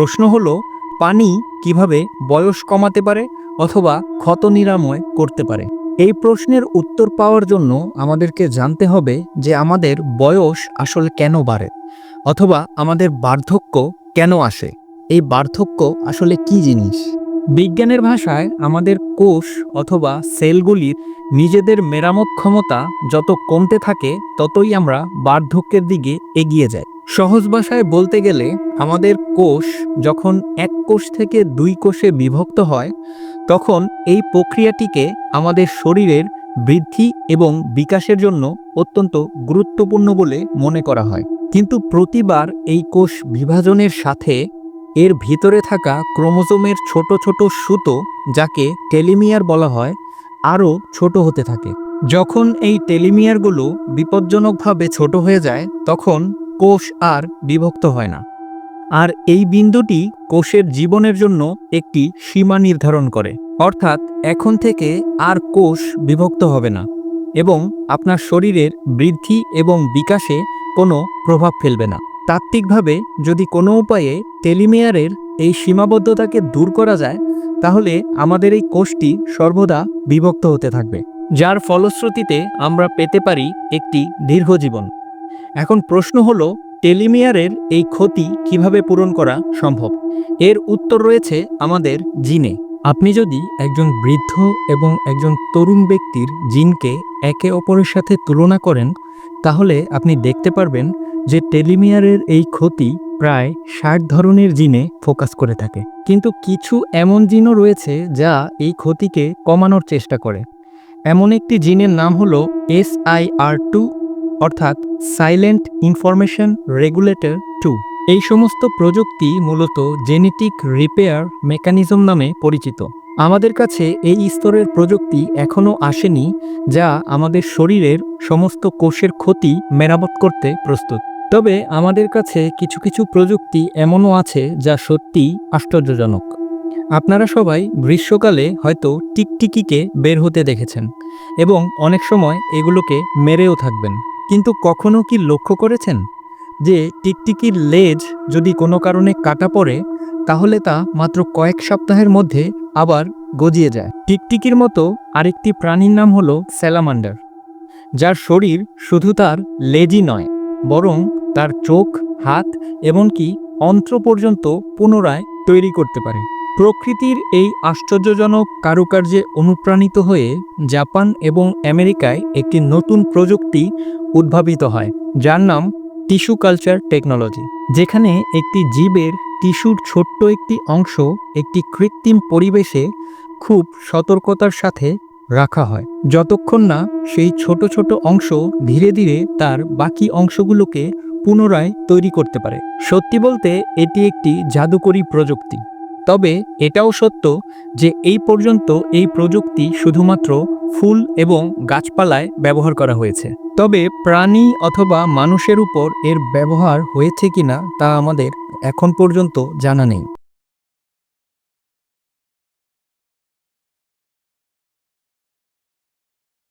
প্রশ্ন হলো, পানি কীভাবে বয়স কমাতে পারে অথবা ক্ষত নিরাময় করতে পারে? এই প্রশ্নের উত্তর পাওয়ার জন্য আমাদেরকে জানতে হবে যে আমাদের বয়স আসলে কেন বাড়ে অথবা আমাদের বার্ধক্য কেন আসে। এই বার্ধক্য আসলে কি জিনিস? বিজ্ঞানের ভাষায় আমাদের কোষ অথবা সেলগুলির নিজেদের মেরামত ক্ষমতা যত কমতে থাকে ততই আমরা বার্ধক্যের দিকে এগিয়ে যাই। সহজ ভাষায় বলতে গেলে আমাদের কোষ যখন এক কোষ থেকে দুই কোষে বিভক্ত হয়, তখন এই প্রক্রিয়াটিকে আমাদের শরীরের বৃদ্ধি এবং বিকাশের জন্য অত্যন্ত গুরুত্বপূর্ণ বলে মনে করা হয়। কিন্তু প্রতিবার এই কোষ বিভাজনের সাথে এর ভিতরে থাকা ক্রোমোজোমের ছোট ছোট সুতো, যাকে টেলিমিয়ার বলা হয়, আরও ছোট হতে থাকে। যখন এই টেলিমিয়ারগুলো বিপজ্জনকভাবে ছোট হয়ে যায়, তখন কোষ আর বিভক্ত হয় না। আর এই বিন্দুটি কোষের জীবনের জন্য একটি সীমা নির্ধারণ করে। অর্থাৎ এখন থেকে আর কোষ বিভক্ত হবে না এবং আপনার শরীরের বৃদ্ধি এবং বিকাশে কোনো প্রভাব ফেলবে না। তাত্ত্বিকভাবে যদি কোনো উপায়ে টেলিমেয়ারের এই সীমাবদ্ধতাকে দূর করা যায়, তাহলে আমাদের এই কোষটি সর্বদা বিভক্ত হতে থাকবে, যার ফলশ্রুতিতে আমরা পেতে পারি একটি দীর্ঘ জীবন এখন প্রশ্ন হলো, টেলিমিয়ারের এই ক্ষতি কীভাবে পূরণ করা সম্ভব? এর উত্তর রয়েছে আমাদের জিনে। আপনি যদি একজন বৃদ্ধ এবং একজন তরুণ ব্যক্তির জিনকে একে অপরের সাথে তুলনা করেন, তাহলে আপনি দেখতে পারবেন যে টেলিমিয়ারের এই ক্ষতি প্রায় ষাট ধরনের জিনে ফোকাস করে থাকে। কিন্তু কিছু এমন জিনও রয়েছে যা এই ক্ষতিকে কমানোর চেষ্টা করে। এমন একটি জিনের নাম হলো এস আই আর টু অর্থাৎ সাইলেন্ট ইনফরমেশন রেগুলেটর টু এই সমস্ত প্রযুক্তি মূলত জেনেটিক রিপেয়ার মেকানিজম নামে পরিচিত। আমাদের কাছে এই স্তরের প্রযুক্তি এখনও আসেনি, যা আমাদের শরীরের সমস্ত কোষের ক্ষতি মেরামত করতে প্রস্তুত। তবে আমাদের কাছে কিছু কিছু প্রযুক্তি এমনও আছে যা সত্যিই আশ্চর্যজনক। আপনারা সবাই গ্রীষ্মকালে হয়তো টিকটিকিকে বের হতে দেখেছেন, এবং অনেক সময় এগুলোকে মেরেও থাকবেন। কিন্তু কখনো কি লক্ষ্য করেছেন যে টিকটিকির লেজ যদি কোনো কারণে কাটা পড়ে, তাহলে তা মাত্র কয়েক সপ্তাহের মধ্যে আবার গজিয়ে যায়? টিকটিকির মতো আরেকটি প্রাণীর নাম হলো স্যালামান্ডার, যার শরীর শুধু তার লেজই নয়, বরং তার চোখ, হাত, এমনকি অন্ত্র পর্যন্ত পুনরায় তৈরি করতে পারে। প্রকৃতির এই আশ্চর্যজনক কারুকার্যে অনুপ্রাণিত হয়ে জাপান এবং আমেরিকায় একটি নতুন প্রযুক্তি উদ্ভাবিত হয়, যার নাম টিস্যু কালচার টেকনোলজি, যেখানে একটি জীবের টিস্যুর ছোট্ট একটি অংশ একটি কৃত্রিম পরিবেশে খুব সতর্কতার সাথে রাখা হয়। যতক্ষণ না সেই ছোট ছোট অংশ ধীরে ধীরে তার বাকি অংশগুলোকে পুনরায় তৈরি করতে পারে। সত্যি বলতে, এটি একটি জাদুকরী প্রযুক্তি। তবে এটাও সত্য যে এই পর্যন্ত এই প্রযুক্তি শুধুমাত্র ফুল এবং গাছপালায় ব্যবহার করা হয়েছে। তবে প্রাণী অথবা মানুষের উপর এর ব্যবহার হয়েছে কিনা তা আমাদের এখন পর্যন্ত জানা নেই।